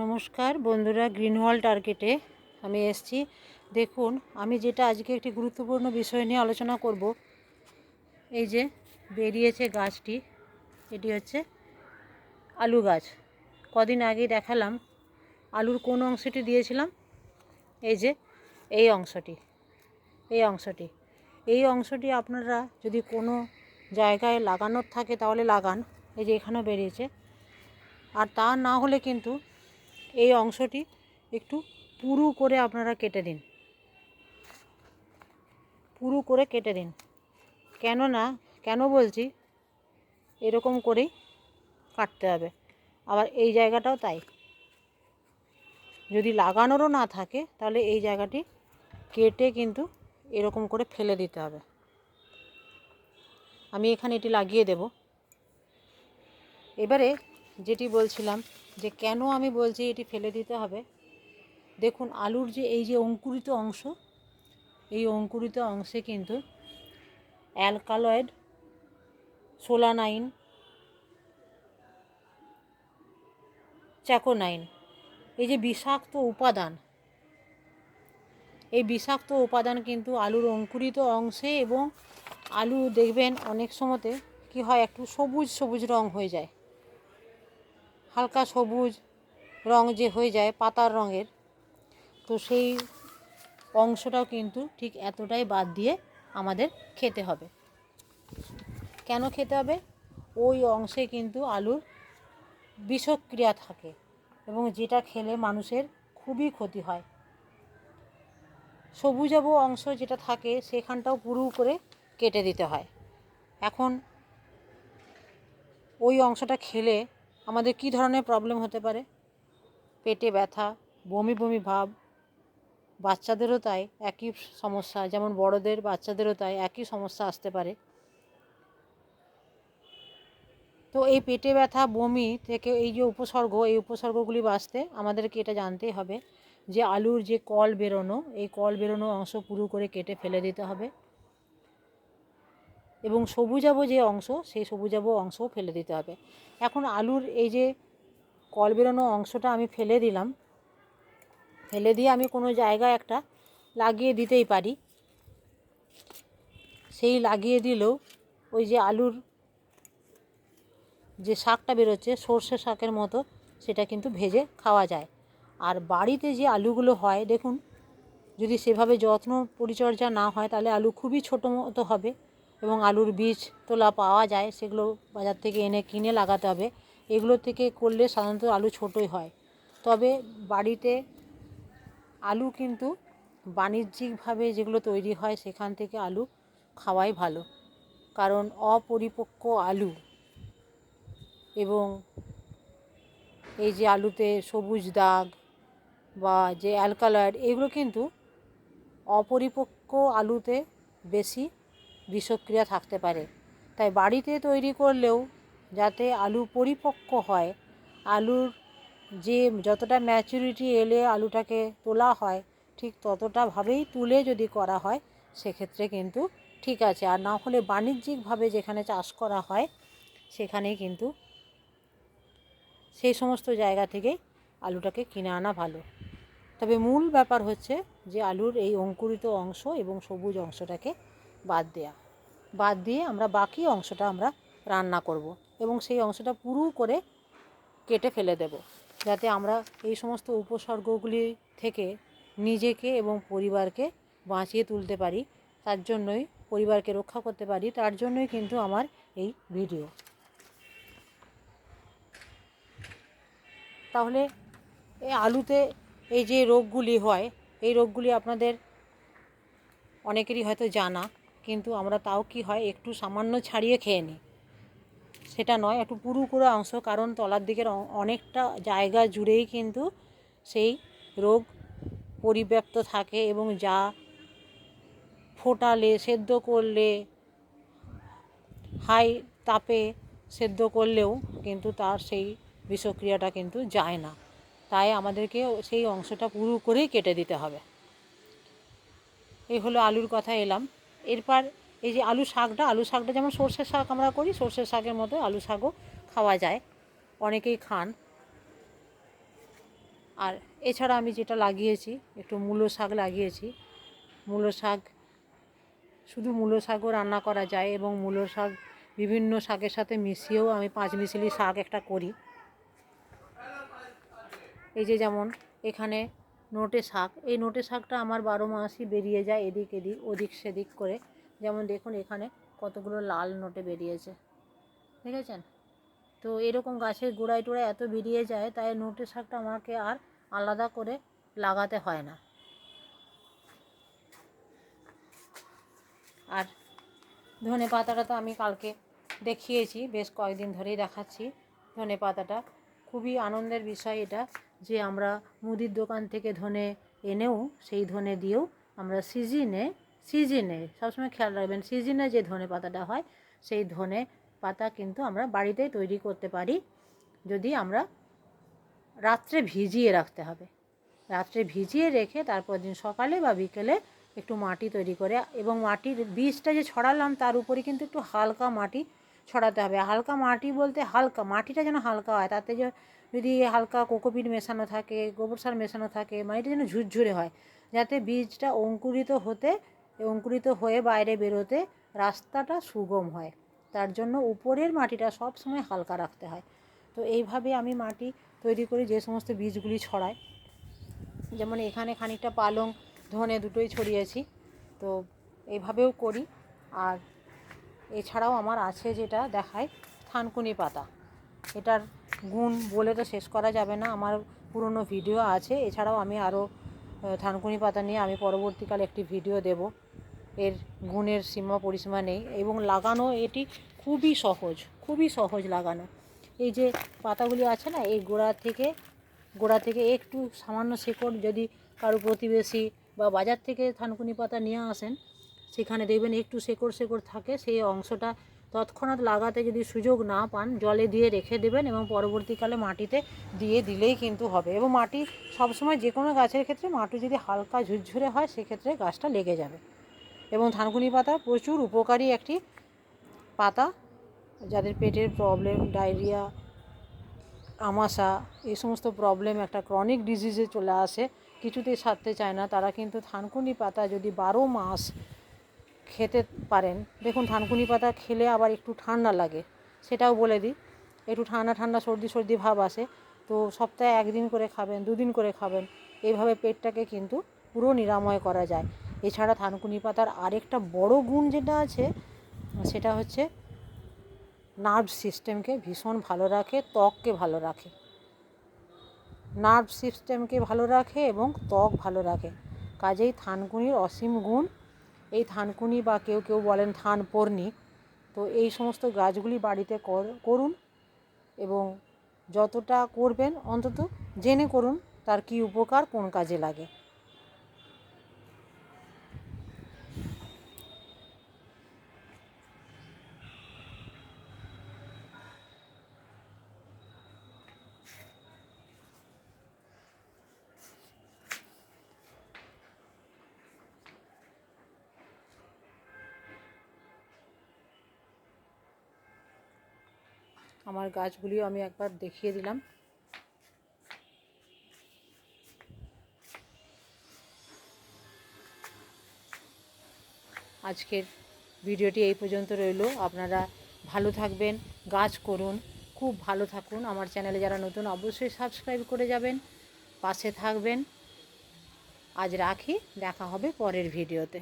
নমস্কার বন্ধুরা গ্রিন ওয়াল টার্গেটে আমি এসছি। দেখুন, আমি যেটা আজকে একটি গুরুত্বপূর্ণ বিষয় নিয়ে আলোচনা করব, এই যে বেরিয়েছে গাছটি, এটি হচ্ছে আলু গাছ। কদিন আগে দেখালাম, আলুর কোন অংশটি দিয়েছিলাম? এই যে, এই অংশটি এই অংশটি। এই অংশটি আপনারা যদি কোনো জায়গায় লাগানোর থাকে তাহলে লাগান, এই যে এখানেও বেরিয়েছে। আর তা না হলে কিন্তু এই অংশটি একটু পুরু করে আপনারা কেটে দিন পুরু করে কেটে দিন কেননা, কেন বলছি? এরকম করেই কাটতে হবে। আবার এই জায়গাটাও তাই। যদি লাগানোরও না থাকে, তাহলে এই জায়গাটি কেটে কিন্তু এরকম করে ফেলে দিতে হবে। আমি এখানে এটি লাগিয়ে দেব। এবারে যেটি বলছিলাম যে কেন আমি বলছি এটি ফেলে দিতে হবে? দেখুন, আলুর যে এই যে অঙ্কুরিত অংশ, এই অঙ্কুরিত অংশে কিন্তু অ্যালকালয়েড সোলানাইন, চ্যাকোনাইন, এই যে বিষাক্ত উপাদান, এই বিষাক্ত উপাদান কিন্তু আলুর অঙ্কুরিত অংশে এবং আলু দেখবেন অনেক সময়তে কি হয়, একটু সবুজ সবুজ রং হয়ে যায়। হালকা সবুজ রং যে হয়ে যায়, পাতার রঙের, তো সেই অংশটাও কিন্তু ঠিক এতটাই বাদ দিয়ে আমাদের খেতে হবে। কেন খেতে হবে? ওই অংশে কিন্তু আলুর বিষক্রিয়া থাকে এবং যেটা খেলে মানুষের খুবই ক্ষতি হয়। সবুজাব অংশ যেটা থাকে, সেখানটাও পুরু করে কেটে দিতে হয়। এখন ওই অংশটা খেলে আমাদের কি ধরনের প্রবলেম হতে পারে? পেটে ব্যথা, বমি বমি ভাব, বাচ্চাদেরও তাই একই সমস্যা, যেমন বড়দের বাচ্চাদেরও তাই একই সমস্যা আসতে পারে। তো এই পেটে ব্যথা, বমি থেকে এই যে উপসর্গ, এই উপসর্গগুলি বাঁচতে আমাদেরকে এটা জানতেই হবে যে আলুর যে কল বেরোনো, এই কল বেরোনো অংশ পুরো করে কেটে ফেলে দিতে হবে। এবং সবুজাবো যে অংশ, সেই সবুজাবো অংশও ফেলে দিতে হবে। এখন আলুর এই যে কল বেরোনো অংশটা আমি ফেলে দিলাম। ফেলে দিয়ে আমি কোনো জায়গায় একটা লাগিয়ে দিতেই পারি। সেই লাগিয়ে দিলেও ওই যে আলুর যে শাকটা বেরোচ্ছে, সর্ষে শাকের মতো, সেটা কিন্তু ভেজে খাওয়া যায়। আর বাড়িতে যে আলুগুলো হয়, দেখুন, যদি সেভাবে যত্ন পরিচর্যা না হয়, তাহলে আলু খুবই ছোটো মতো হবে। এবং আলুর বীজ তোলা পাওয়া যায়, সেগুলো বাজার থেকে এনে কিনে লাগাতে হবে। এগুলো থেকে করলে সাধারণত আলু ছোটোই হয়। তবে বাড়িতে আলু কিন্তু বাণিজ্যিকভাবে যেগুলো তৈরি হয়, সেখান থেকে আলু খাওয়াই ভালো। কারণ অপরিপক্ক আলু এবং এই যে আলুতে সবুজ দাগ বা যে অ্যালকালয়েড, এগুলো কিন্তু অপরিপক্ক আলুতে বেশি বিষক্রিয়া থাকতে পারে। তাই বাড়িতে তৈরি করলেও যাতে আলু পরিপক্ক হয়, আলুর যে যতটা ম্যাচুরিটি এলে আলুটাকে তোলা হয়, ঠিক ততটাভাবেই তুলে যদি করা হয়, সেক্ষেত্রে কিন্তু ঠিক আছে। আর না হলে বাণিজ্যিকভাবে যেখানে চাষ করা হয়, সেখানেই কিন্তু সেই সমস্ত জায়গা থেকেই আলুটাকে কিনে আনা ভালো। তবে মূল ব্যাপার হচ্ছে যে আলুর এই অঙ্কুরিত অংশ এবং সবুজ অংশটাকে বাদ দেয়া। বাদ দিয়ে আমরা বাকি অংশটা আমরা রান্না করব এবং সেই অংশটা পুরু করে কেটে ফেলে দেব, যাতে আমরা এই সমস্ত উপসর্গগুলি থেকে নিজেকে এবং পরিবারকে বাঁচিয়ে তুলতে পারি, তার জন্যই পরিবারকে রক্ষা করতে পারি, তার জন্যই কিন্তু আমার এই ভিডিও। তাহলে এই আলুতে এই যে রোগগুলি হয়, এই রোগগুলি আপনাদের অনেকেরই হয়তো জানা কিন্তু আমরা তাও কি হয়, একটু সামান্য ছাড়িয়ে খেয়ে নিই। সেটা নয়, একটু পুরু করে অংশ, কারণ তলার দিকের অনেকটা জায়গা জুড়েই কিন্তু সেই রোগ পরিব্যাপ্ত থাকে এবং যা ফোটালে, সেদ্ধ করলে, হাই তাপে সেদ্ধ করলেও কিন্তু তার সেই বিষক্রিয়াটা কিন্তু যায় না। তাই আমাদেরকে সেই অংশটা পুরো করেই কেটে দিতে হবে। এই হলো আলুর কথা এলাম। এরপর এই যে আলু শাকটা আলু শাকটা যেমন সর্ষের শাক আমরা করি, সর্ষের শাকের মতো আলু শাকও খাওয়া যায়। অনেকেই খান। আর এছাড়া আমি যেটা লাগিয়েছি, একটু মূলো শাক লাগিয়েছি। মূলো শাক, শুধু মূলো শাকও রান্না করা যায় এবং মূলো শাক বিভিন্ন শাকের সাথে মিশিয়েও আমি পাঁচ মিশালি শাক একটা করি। এই যে যেমন এখানে নোটে শাক। এই নোটে শাকটা আমার বারো মাসই বেরিয়ে যায় এদিক এদিক, ওদিক সেদিক করে। যেমন দেখুন এখানে কতগুলো লাল নোটে বেরিয়েছে। দেখেছেন? তো এরকম গাছের গোড়ায় টোড়ায় এত বেরিয়ে যায়, তাই নোটে শাকটা আমাকে আর আলাদা করে লাগাতে হয় না। আর ধনে পাতাটা তো আমি কালকে দেখিয়েছি, বেশ কয়েকদিন ধরেই দেখাচ্ছি। ধনে পাতাটা খুবই আনন্দের বিষয় এটা। যে আমরা মুদির দোকান থেকে ধনে এনেও সেই ধনে দিয়েও আমরা সিজিনে সিজিনে, সবসময় খেয়াল রাখবেন, সিজিনে যে ধনে পাতাটা হয়, সেই ধনে পাতা কিন্তু আমরা বাড়িতেই তৈরি করতে পারি। যদি আমরা রাত্রে ভিজিয়ে রাখতে হবে। রাত্রে ভিজিয়ে রেখে তারপর দিন সকালে বা বিকেলে একটু মাটি তৈরি করে এবং মাটির বীজটা যে ছড়ালাম তার উপরে কিন্তু একটু হালকা মাটি ছড়াতে হবে। হালকা মাটি বলতে হালকা, মাটিটা যেন হালকা হয়, তাতে যে যদি হালকা কোকোপিট মেশানো থাকে, গোবর সার মেশানো থাকে মাটিটা যেন ঝুরঝুরে হয়, যাতে বীজটা অঙ্কুরিত হতে, অঙ্কুরিত হয়ে বাইরে বেরোতে রাস্তাটা সুগম হয়। তার জন্য উপরের মাটিটা সব সময় হালকা রাখতে হয়। তো এইভাবে আমি মাটি তৈরি করি যে সমস্ত বীজগুলি ছড়াই যেমন এখানে খানিকটা পালং, ধনে দুটোই ছড়িয়েছি, তো এইভাবেও করি। আর এছাড়াও আমার আছে যেটা দেখায় থানকুনি পাতা। এটার গুণ বলে তো শেষ করা যাবে না। আমার পুরনো ভিডিও আছে। এছাড়াও আমি আরও থানকুনি পাতা নিয়ে আমি পরবর্তীকালে একটি ভিডিও দেব। এর গুণের সীমা পরিসীমা নেই এবং লাগানো এটি খুবই সহজ খুবই সহজ লাগানো। এই যে পাতাগুলি আছে না, এই গোড়া থেকে গোড়া থেকে একটু সামান্য শেকড় যদি কারও প্রতিবেশী বা বাজার থেকে থানকুনি পাতা নিয়ে আসেন সেখানে দেখবেন একটু শেকড় শেকড় থাকে, সেই অংশটা তৎক্ষণাৎ লাগাতে যদি সুযোগ না পান, জলে দিয়ে রেখে দেবেন এবং পরবর্তীকালে মাটিতে দিয়ে দিলেই কিন্তু হবে। এবং মাটি সবসময় যে কোনো গাছের ক্ষেত্রে মাটি যদি হালকা ঝুরঝুরে হয়, সেক্ষেত্রে গাছটা লেগে যাবে। এবং থানকুনি পাতা প্রচুর উপকারী একটি পাতা, যাদের পেটের প্রবলেম ডায়রিয়া আমাশা, এই সমস্ত প্রবলেম একটা ক্রনিক ডিজিজে চলে আসে কিছুতেই সারতে চায় না। তারা কিন্তু থানকুনি পাতা যদি বারো মাস খেতে পারেন। দেখুন, থানকুনি পাতা খেলে আবার একটু ঠান্ডা লাগে। সেটাও বলে দিই। একটু ঠান্ডা ঠান্ডা, সর্দি সর্দি ভাব আসে। তো সপ্তাহে একদিন করে খাবেন, দুদিন করে খাবেন। এইভাবে পেটটাকে কিন্তু পুরো নিরাময় করা যায়। এছাড়া থানকুনি পাতার আরেকটা বড় গুণ যেটা আছে, সেটা হচ্ছে নার্ভ সিস্টেমকে ভীষণ ভালো রাখে, ত্বককে ভালো রাখে। নার্ভ সিস্টেমকে ভালো রাখে এবং ত্বক ভালো রাখে। কাজেই থানকুনির অসীম গুণ এই থানকুনি বা কেউ কেউ বলেন থান পর্ণি তো এই সমস্ত গাছগুলি বাড়িতে করুন এবং যতটা করবেন অন্তত জেনে করুন তার কি উপকার, কোন কাজে লাগে। আমার গাছগুলিও আমি একবার দেখিয়ে দিলাম। আজকের ভিডিওটি এই পর্যন্ত রইল। আপনারা ভালো থাকবেন, গাছ করুন, খুব ভালো থাকুন। আমার চ্যানেলে যারা নতুন, অবশ্যই সাবস্ক্রাইব করে যাবেন, পাশে থাকবেন। আজ রাখি, দেখা হবে পরের ভিডিওতে।